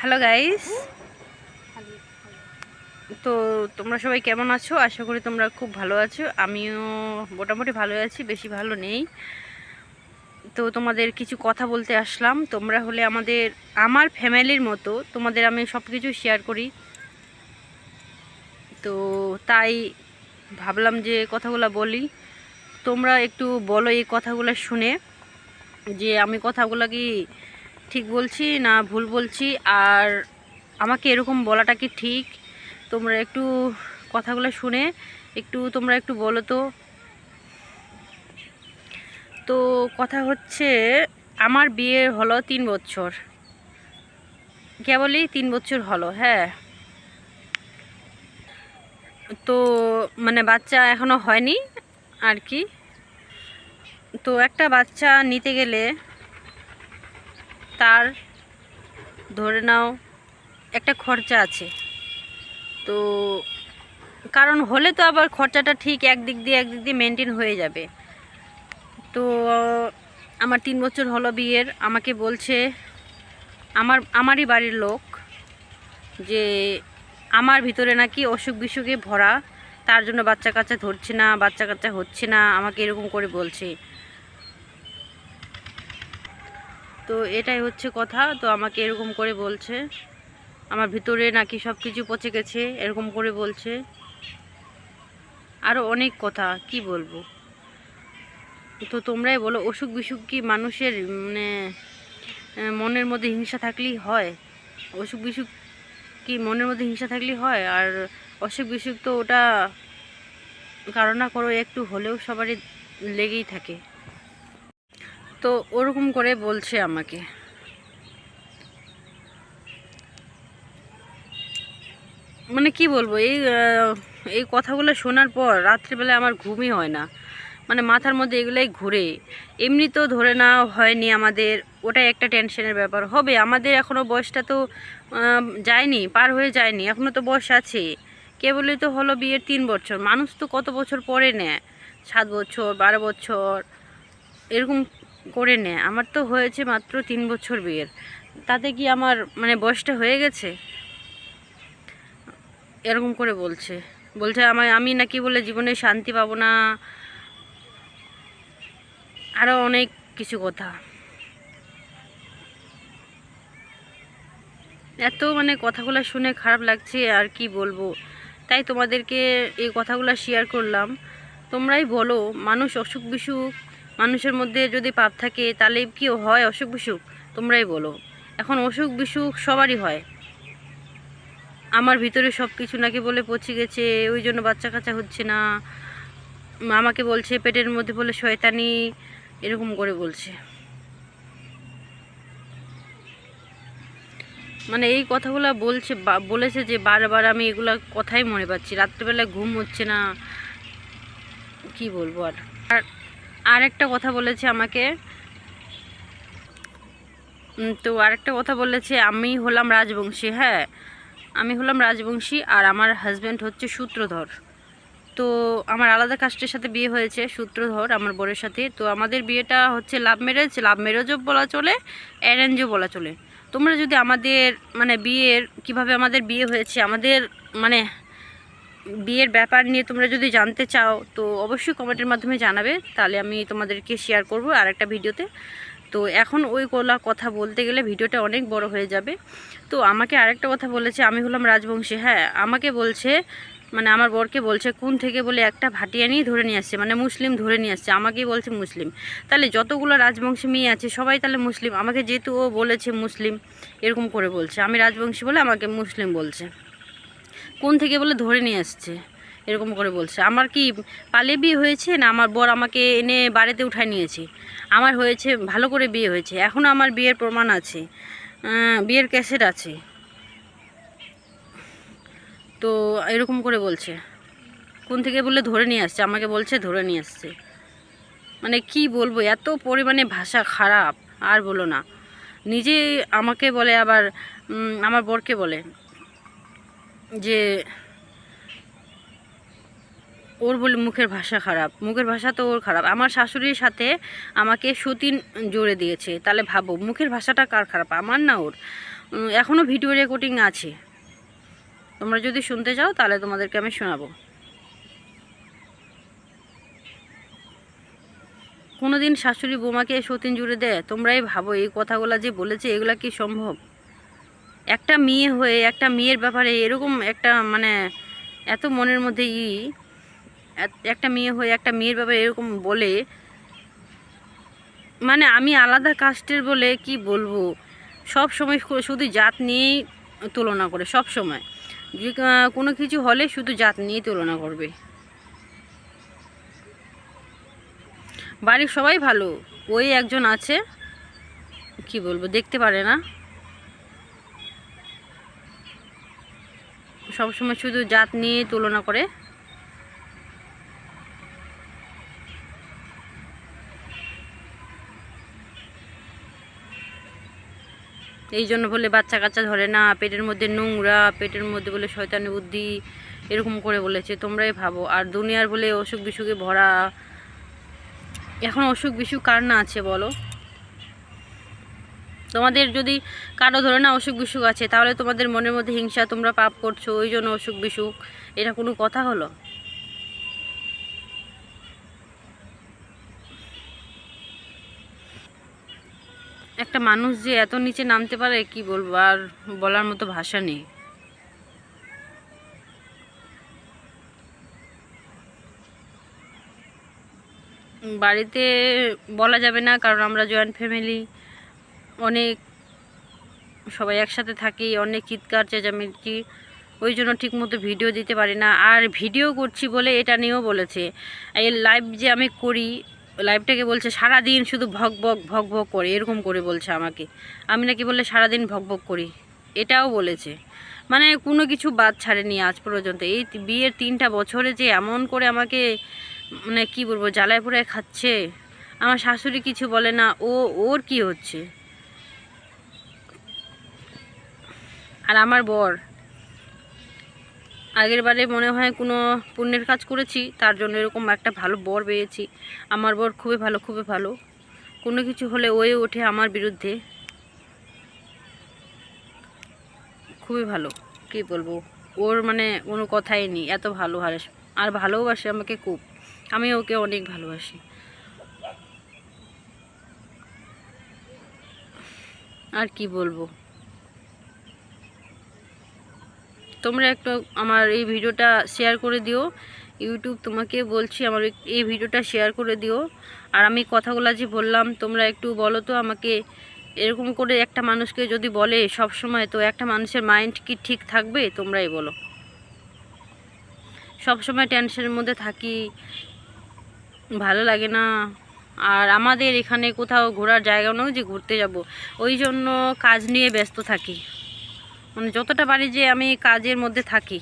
Hello guys তো তোমরা সবাই কেমন আছো? আশা করি তোমরা খুব ভালো আছো। আমিও মোটামুটি ভালো আছি বেশি ভালো নেই। তো তোমাদের কিছু কথা বলতে আসলাম। তোমরা হলে আমাদের আমার ফ্যামিলির মতো তোমাদের আমি সব কিছু শেয়ার করি। তো তাই ভাবলাম যে কথাগুলো বলি। তোমরা একটু বলো এই কথাগুলো শুনে যে আমি কথাগুলো কি ঠিক বলছি, না ভুল বলছি, আর আমাকে এরকম বলাটা কি ঠিক? তোমরা একটু কথাগুলো শুনে একটু তোমরা একটু বলো তো। তো কথা হচ্ছে, আমার বিয়ে হলো তিন বছর। কেবলই তিন বছর হলো হ্যাঁ। তো মানে বাচ্চা এখনও হয়নি আর কি। তো একটা বাচ্চা নিতে গেলে তার ধরে নাও, একটা খরচা আছে। তো কারণ হলে তো আবার খরচাটা ঠিক একদিক দিয়ে একদিক দিয়ে মেনটেন হয়ে যাবে। তো আমার তিন বছর হলো বিয়ের, আমাকে বলছে, আমার, আমারই বাড়ির লোক যে আমার ভিতরে নাকি অসুখ বিসুখে ভরা, তার জন্য বাচ্চা কাচ্চা ধরছে না, বাচ্চা কাচ্চা হচ্ছে না, আমাকে এরকম করে বলছে। তো এটাই হচ্ছে কথা। তো আমাকে এরকম করে বলছে। আমার ভিতরে নাকি সব কিছু পচে গেছে, এরকম করে বলছে। আরও অনেক কথা, কি বলব? তো তোমরাই বলো, অসুখ বিসুখ কি মানুষের মানে মনের মধ্যে হিংসা থাকলেই হয়? অসুখ বিসুখ কি মনের মধ্যে হিংসা থাকলেই হয়? আর অসুখ বিসুখ তো ওটা কারও না করো একটু হলেও সবারই লেগেই থাকে। তো ওরকম করে বলছে আমাকে। মানে কি বলব, এই এই কথাগুলো শোনার পর রাত্রিবেলা আমার ঘুমই হয় না। মানে মাথার মধ্যে এগুলাই ঘুরে। এমনি তো ধরে না হয়নি আমাদের, ওটাই একটা টেনশনের ব্যাপার। হবে, আমাদের এখনও বয়সটা তো যায়নি, পার হয়ে যায়নি এখনও তো বয়স আছে। কেবলই তো হলো বিয়ের তিন বছর। মানুষ তো কত বছর পরে নেয়? সাত বছর, বারো বছর, এরকম করে নেয় আমার তো হয়েছে মাত্র তিন বছর বিয়ের। তাতে কি আমার মানে বয়সটা হয়ে গেছে? এরকম করে বলছে। বলছে আমায়, আমি নাকি বলে জীবনে শান্তি পাবো না। আরও অনেক কিছু কথা। এত মানে কথাগুলো শুনে খারাপ লাগছে, আর কি বলব? তাই তোমাদেরকে এই কথাগুলো শেয়ার করলাম। তোমরাই বলো, মানুষ অসুখ বিসুখ মানুষের মধ্যে যদি পাপ থাকে, তাহলে কি হয়? অসুখ বিসুখ? তোমরাই বলো। এখন অসুখ বিসুখ সবারই হয়। আমার ভিতরে সব কিছু নাকি বলে পচে গেছে, ওই জন্য বাচ্চা কাচ্চা হচ্ছে না। আমাকে বলছে, পেটের মধ্যে বলে শয়তানি, এরকম করে বলছে। মানে এই কথাগুলো বলছে বলেছে যে বারবার আমি এগুলা কথাই মনে পাচ্ছি। রাত্রেবেলা ঘুম হচ্ছে না। কি বলব আর আর একটা কথা বলেছে আমাকে। তো আরেকটা কথা বলেছে, আমি হলাম রাজবংশী হ্যাঁ। আমি হলাম রাজবংশী আর আমার হাজব্যান্ড হচ্ছে সূত্রধর। তো আমার আলাদা কাস্টের সাথে বিয়ে হয়েছে সূত্রধর, আমার বোনের সাথে। তো আমাদের বিয়েটা হচ্ছে লাভ ম্যারেজ লাভ ম্যারেজও বলা চলে অ্যারেঞ্জও বলা চলে। তোমরা যদি আমাদের মানে বিয়ের, কীভাবে আমাদের বিয়ে হয়েছে, আমাদের মানে বিয়ের ব্যাপার নিয়ে তোমরা যদি জানতে চাও, তো অবশ্যই কমেন্টের মাধ্যমে জানাবে। তাহলে আমি তোমাদেরকে শেয়ার করব আর একটা ভিডিওতে। তো এখন ওই কোলা কথা বলতে গেলে ভিডিওটা অনেক বড় হয়ে যাবে। তো আমাকে আরেকটা কথা বলেছে, আমি হলাম রাজবংশী। হ্যাঁ আমাকে বলছে মানে আমার বরকে বলছে, কোন থেকে বলে একটা ভাটিয়ানি ধরে নিয়ে আসছে? মানে মুসলিম ধরে নিয়ে আসছে, আমাকেই বলছে মুসলিম। তাহলে যতগুলো রাজবংশী মেয়ে আছে, সবাই তাহলে মুসলিম। আমাকে যেহেতু ও বলেছে মুসলিম, এরকম করে বলছে। আমি রাজবংশী বলে আমাকে মুসলিম বলছে। কোন থেকে বলে ধরে নিয়ে আসছে? এরকম করে বলছে। আমার কি পালে বিয়ে হয়েছে না আমার বর আমাকে এনে বাড়িতে উঠায় নিয়েছে? আমার হয়েছে, ভালো করে বিয়ে হয়েছে। এখনও আমার বিয়ের প্রমাণ আছে। বিয়ের ক্যাসেট আছে। তো এরকম করে বলছে। কোন থেকে বলে ধরে নিয়ে আসছে? আমাকে বলছে ধরে নিয়ে আসছে। মানে কি বলব? এত পরিমাণে ভাষা খারাপ। আর বলো না। নিজে আমাকে বলে আবার আমার বরকে বলে। যে ওর বলে মুখের ভাষা খারাপ। মুখের ভাষা তো ওর খারাপ। আমার শাশুড়ির সাথে আমাকে সতীন জুড়ে দিয়েছে। তাহলে ভাবো, মুখের ভাষাটা কার খারাপ? আমার না ওর? এখনও ভিডিও রেকর্ডিং আছে। তোমরা যদি শুনতে চাও, তাহলে তোমাদেরকে আমি শোনাবো। কোনোদিন শাশুড়ি বোমাকে সতীন জুড়ে দেয়? তোমরাই ভাবো, এই কথাগুলো যে বলেছে, এগুলা কি সম্ভব? একটা মেয়ে হয়ে, একটা মেয়ের ব্যাপারে এরকম একটা মানে এত মনের মধ্যে ই একটা মেয়ে হয়ে, একটা মেয়ের ব্যাপারে এরকম বলে মানে আমি আলাদা কাস্টের বলে কি বলব? সব সময় শুধু জাত নিয়েই তুলনা করে, সব সময়। যে কোনো কিছু হলে শুধু জাত নিয়েই তুলনা করবে। বাড়ির সবাই ভালো? ওই একজন আছে? কি বলব? দেখতে পারে না। সবসময় শুধু জাত নিয়ে তুলনা করে। এই জন্য বলে বাচ্চা কাচ্চা ধরে না, পেটের মধ্যে নোংরা, পেটের মধ্যে বলে শয়তানি বুদ্ধি, এরকম করে বলেছে, তোমরাই ভাবো। আর দুনিয়ার বলে অসুখ বিসুখে ভরা, এখন অসুখ বিসুখ কার না আছে বলো? তোমাদের যদি কারও ধরে না অসুখ বিসুখ আছে, তাহলে তোমাদের মনের মধ্যে হিংসা, তোমরা পাপ করছ, ওই জন্য অসুখ বিসুখ এটা কোনো কথা হলো? একটা মানুষ যে এত নিচে নামতে পারে, কি বলব? আর বলার মতো ভাষা নেই। বাড়িতে বলা যাবে না, কারণ আমরা জয়েন্ট ফ্যামিলি অনেক সবাই একসাথে থাকি, অনেক চিৎকার, চেঁচামেচি। ওই জন্য ঠিকমতো ভিডিও দিতে পারি না। আর ভিডিও করছি বলে এটা নিয়েও বলেছে। এই লাইভ যে আমি করি লাইভটাকে বলছে সারা দিন শুধু ভক ভক ভক ভক করে। এরকম করে বলছে আমাকে। আমি নাকি বললে, সারাদিন ভক ভক করি। এটাও বলেছে। মানে কোনো কিছু বাদ ছাড়েনি আজ পর্যন্ত। এই বিয়ের তিনটা বছরে যে এমন করে আমাকে মানে কি বলব, জ্বালায় পোড়ায় খাচ্ছে। আমার শাশুড়ি কিছু বলে না। ও, ওর কি হচ্ছে? আর আমার বর। আগের বারে মনে হয় কোনো পুণ্যের কাজ করেছি, তার জন্য এরকম একটা ভালো বর পেয়েছি। আমার বর খুবই ভালো খুবই ভালো। কোনো কিছু হলে ওয়ে ওঠে আমার বিরুদ্ধে। খুবই ভালো, কি বলব? ওর মানে কোনো কথাই নেই, এত ভালো হারে আর ভালোবাসে আমাকে খুব। আমি ওকে অনেক ভালোবাসি। আর কি বলব? তোমরা একটু আমার এই ভিডিওটা শেয়ার করে দিও। ইউটিউব তোমাকে বলছি আমার এই- ভিডিওটা শেয়ার করে দিও। আর আমি কথাগুলো যে বললাম, তোমরা একটু বলো তো আমাকে, এরকম করে একটা মানুষকে যদি বলে সব সময়, তো একটা মানুষের মাইন্ড কি ঠিক থাকবে? তোমরাই বলো। সব সময় টেনশনের মধ্যে থাকি, ভালো লাগে না। আর আমাদের এখানে কোথাও ঘোরার জায়গা নেই যে ঘুরতে যাব। ওই জন্য কাজ নিয়ে ব্যস্ত থাকি। মানে যতটা পারি যে আমি কাজের মধ্যে থাকি।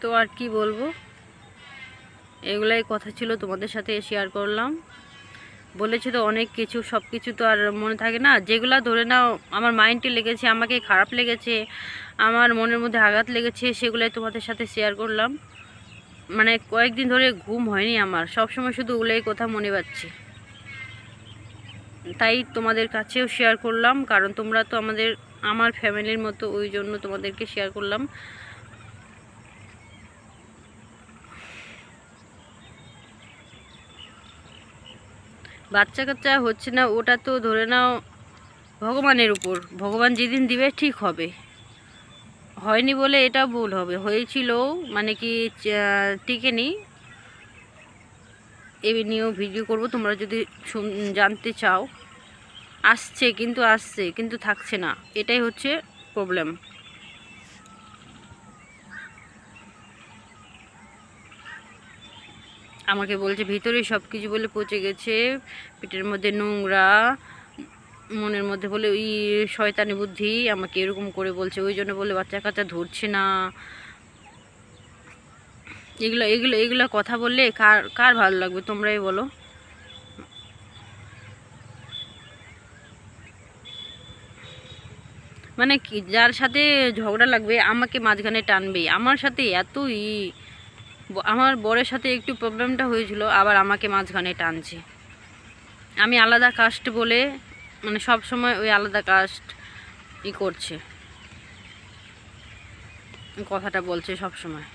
তো আর কি বলব? এগুলাই কথা ছিল, তোমাদের সাথে শেয়ার করলাম। বলেছি তো অনেক কিছু সব কিছু তো আর মনে থাকে না। যেগুলো ধরে নাও, আমার মাইন্ডে লেগেছে, আমাকে খারাপ লেগেছে, আমার মনের মধ্যে আঘাত লেগেছে, সেগুলাই তোমাদের সাথে শেয়ার করলাম। মানে কয়েকদিন ধরে ঘুম হয়নি আমার। সব সময় শুধু ওগুলোই কথা মনে পাচ্ছে। তাই তোমাদের কাছেও শেয়ার করলাম, কারণ তোমরা তো আমাদের, আমার ফ্যামিলির মতো ওই জন্য তোমাদেরকে শেয়ার করলাম। বাচ্চা কাচ্চা হচ্ছে না, ওটা তো ধরে নাও ভগবানের উপর। ভগবান যেদিন দিবে ঠিক হবে। হয়নি বলে এটা ভুল হবে। হয়েছিল মানে কি টিকেনি এই নিয়েও ভিডিও করব, তোমরা যদি জানতে চাও। আসছে, কিন্তু আসছে, কিন্তু থাকছে না। এটাই হচ্ছে প্রবলেম আমাকে বলছে ভিতরে সব কিছু বলে পচে গেছে। পেটের মধ্যে নোংরা মনের মধ্যে বলে, ওই শয়তানি বুদ্ধি আমাকে এরকম করে বলছে, ওই জন্য বলে বাচ্চা কাচ্চা ধরছে না। এগুলো এগুলো এগুলো কথা বললে কার কার ভালো লাগবে তোমরাই বলো? মানে কি, যার সাথে ঝগড়া লাগবে আমাকে মাঝখানে টানবে আমার সাথে এতই, আমার বরের সাথে একটু প্রবলেমটা হয়েছিল, আবার আমাকে মাঝখানে টানছে। আমি আলাদা কাস্ট বলে মানে সব সময় ওই আলাদা কাস্ট ই করছে। কথাটা বলছে সব সময়।